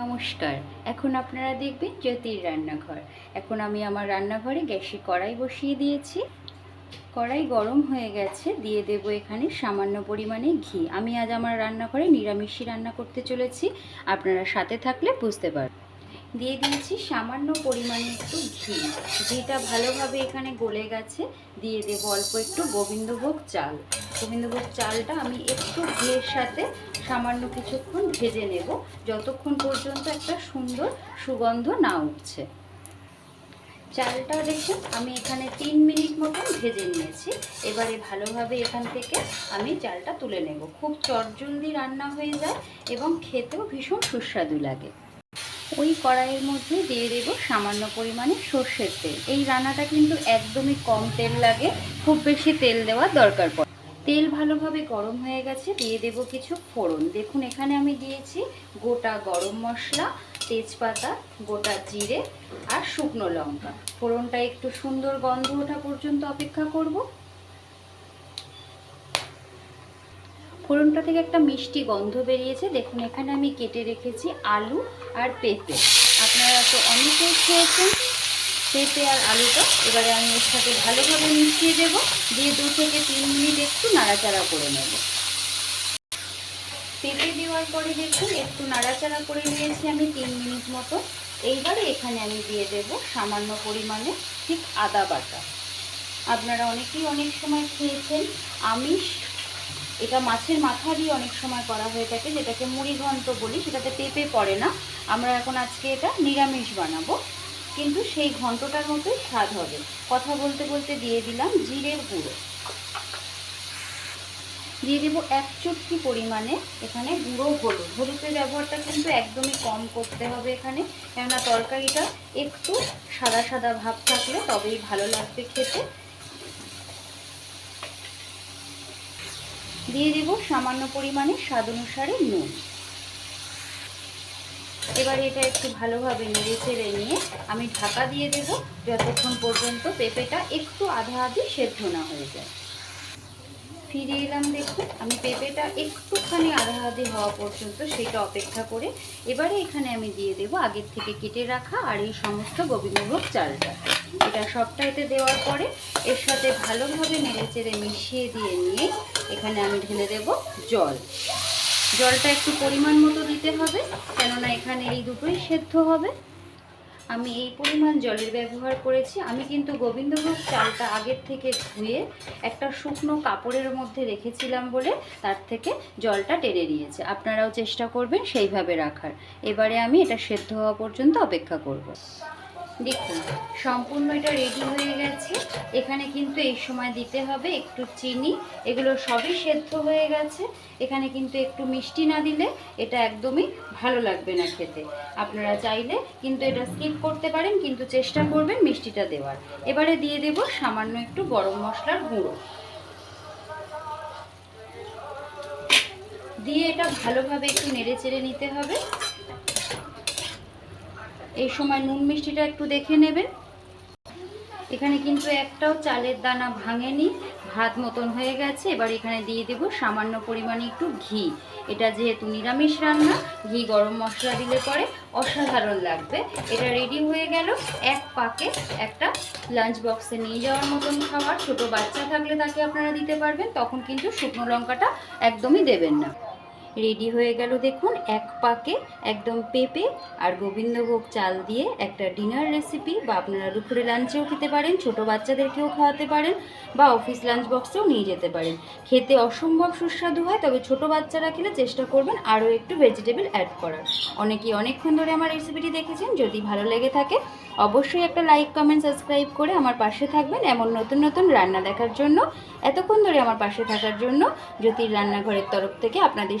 নমস্কার। এখন আপনারা দেখবেন জ্যোতির রান্নাঘর। এখন আমি আমার রান্নাঘরে গ্যাসে কড়াই বসিয়ে দিয়েছি। কড়াই গরম হয়ে গেছে, দিয়ে দেব এখানে সামান্য পরিমাণে ঘি। আমি আজ আমার রান্নাঘরে নিরামিষই রান্না করতে চলেছি। আপনারা সাথে থাকলে বুঝতে পারবেন। দিয়ে দিয়েছি সামান্য পরিমাণে একটু ঘি, ঘিটা ভালোভাবে এখানে গলে গেছে। দিয়ে দেবো অল্প একটু গোবিন্দভোগ চাল। গোবিন্দভোগ চালটা আমি একটু ঘিয়ের সাথে সামান্য কিছুক্ষণ ভেজে নেব। যতক্ষণ পর্যন্ত একটা সুন্দর সুগন্ধ না উঠছে। চালটা দেখুন, আমি এখানে তিন মিনিট মতন ভেজে নিয়েছি। এবারে ভালোভাবে এখান থেকে আমি চালটা তুলে নেব। খুব চটজলদি রান্না হয়ে যায় এবং খেতেও ভীষণ সুস্বাদু লাগে। ওই কড়াইয়ের মধ্যে দিয়ে দেবো সামান্য পরিমাণে সর্ষের তেল। এই রান্নাটা কিন্তু একদমই কম তেল লাগে, খুব বেশি তেল দেওয়ার দরকার পড়ে তেল ভালোভাবে গরম হয়ে গেছে, দিয়ে দেব কিছু ফোড়ন। দেখুন, এখানে আমি দিয়েছি গোটা গরম মশলা, তেজপাতা, গোটা জিরে আর শুকনো লঙ্কা। ফোড়নটা একটু সুন্দর গন্ধ ওঠা পর্যন্ত অপেক্ষা করব। ফোড়নটা থেকে একটা মিষ্টি গন্ধ বেরিয়েছে। দেখুন, এখানে আমি কেটে রেখেছি আলু আর পেঁপে। আপনারা তো অনেকেই খেয়েছেন পেঁপে আর আলুটা। এবারে আমি এর সাথে ভালোভাবে মিশিয়ে দেব। দিয়ে দু থেকে তিন মিনিট একটু নাড়াচাড়া করে নেব। পেঁপে দেওয়ার পরে দেখুন, একটু নাড়াচাড়া করে নিয়েছি আমি তিন মিনিট মতো। এইবারে এখানে আমি দিয়ে দেব সামান্য পরিমাণে ঠিক আদা বাটা। আপনারা অনেকেই অনেক সময় খেয়েছেন আমিষ এটা মাছের মাথা দিয়ে অনেক সময় করা হয়ে থাকে, যেটাকে মুড়ি ঘন্ট বলি, সেটাতে পেঁপে পড়ে না। আমরা এখন আজকে এটা নিরামিষ বানাবো, কিন্তু সেই ঘন্টটার মতোই স্বাদ হবে। কথা বলতে বলতে দিয়ে দিলাম জিরের গুঁড়ো। দিয়ে দেবো এক চুটকি পরিমাণে এখানে গুঁড়ো হলুদ। হলুদের ব্যবহারটা কিন্তু একদমই কম করতে হবে এখানে, কেননা তরকারিটা একটু সাদা সাদা ভাব থাকলে তবেই ভালো লাগবে খেতে। দিয়ে দেব সামান্য পরিমাণে স্বাদ অনুসারে নুন। এবার এটা একটু ভালোভাবে নেড়ে চেড়ে নিয়ে আমি ঢাকা দিয়ে দেব, যতক্ষণ পর্যন্ত পেঁপেটা একটু আধা আধি সেদ্ধ না হয়ে যায়। ফিরে এলাম দেখুন, আমি পেঁপেটা একটুখানি আধা আধি হওয়া পর্যন্ত সেটা অপেক্ষা করে এবারে এখানে আমি দিয়ে দেব আগের থেকে কেটে রাখা আর এই সমস্ত গোবিন্দভোগ চালটা। এটা সবটা এতে দেওয়ার পরে এর সাথে ভালোভাবে নেড়ে চেড়ে মিশিয়ে দিয়ে নিয়ে এখানে আমি ঢেলে দেব জল। জলটা একটু পরিমাণ মতো দিতে হবে, কেননা এখানে এই দুটোই সেদ্ধ হবে। আমি এই পরিমাণ জলের ব্যবহার করেছি। আমি কিন্তু গোবিন্দভোগ চালটা আগের থেকে ধুয়ে একটা শুকনো কাপড়ের মধ্যে রেখেছিলাম বলে তার থেকে জলটা টেনে নিয়েছে। আপনারাও চেষ্টা করবেন সেইভাবে রাখার। এবারে আমি এটা সেদ্ধ হওয়া পর্যন্ত অপেক্ষা করব। দেখুন, সম্পূর্ণ এটা রেডি হয়ে গেছে। এখানে কিন্তু এই সময় দিতে হবে একটু চিনি। এগুলো সবই সেদ্ধ হয়ে গেছে। এখানে কিন্তু একটু মিষ্টি না দিলে এটা একদমই ভালো লাগবে না খেতে। আপনারা চাইলে কিন্তু এটা স্কিপ করতে পারেন, কিন্তু চেষ্টা করবেন মিষ্টিটা দেওয়ার। এবারে দিয়ে দেব সামান্য একটু গরম মশলার গুঁড়ো। দিয়ে এটা ভালোভাবে একটু নেড়ে চেড়ে নিতে হবে। এই সময় নুন মিষ্টিটা একটু দেখে নেবেন। এখানে কিন্তু একটাও চালের দানা ভাঙেনি, ভাত মতন হয়ে গেছে। এবার এখানে দিয়ে দেব সামান্য পরিমাণে একটু ঘি। এটা যেহেতু নিরামিষ রান্না, ঘি গরম মশলা দিলে পরে অসাধারণ লাগবে। এটা রেডি হয়ে গেল। এক পাকে একটা লাঞ্চ বক্সে নিয়ে যাওয়ার মতন খাবার। ছোট বাচ্চা থাকলে তাকে আপনারা দিতে পারবেন, তখন কিন্তু শুকনো লঙ্কাটা একদমই দেবেন না। রেডি হয়ে গেল দেখুন, এক পাকে একদম পেঁপে আর গোবিন্দভোগ চাল দিয়ে একটা ডিনার রেসিপি বা আপনারা দুপুরে লাঞ্চেও খেতে পারেন, ছোট বাচ্চাদেরকেও খাওয়াতে পারেন বা অফিস লাঞ্চ বক্সেও নিয়ে যেতে পারেন। খেতে অসম্ভব সুস্বাদু হয়, তবে ছোট বাচ্চারা খেলে চেষ্টা করবেন আরও একটু ভেজিটেবল অ্যাড করার। অনেকেই অনেকক্ষণ ধরে আমার রেসিপিটি দেখেছেন, যদি ভালো লেগে থাকে, অবশ্যই একটা লাইক কমেন্ট সাবস্ক্রাইব করে আমার পাশে থাকবেন এমন নতুন নতুন রান্না দেখার জন্য। এতক্ষণ ধরে আমার পাশে থাকার জন্য জ্যোতির রান্নাঘরের তরফ থেকে আপনাদের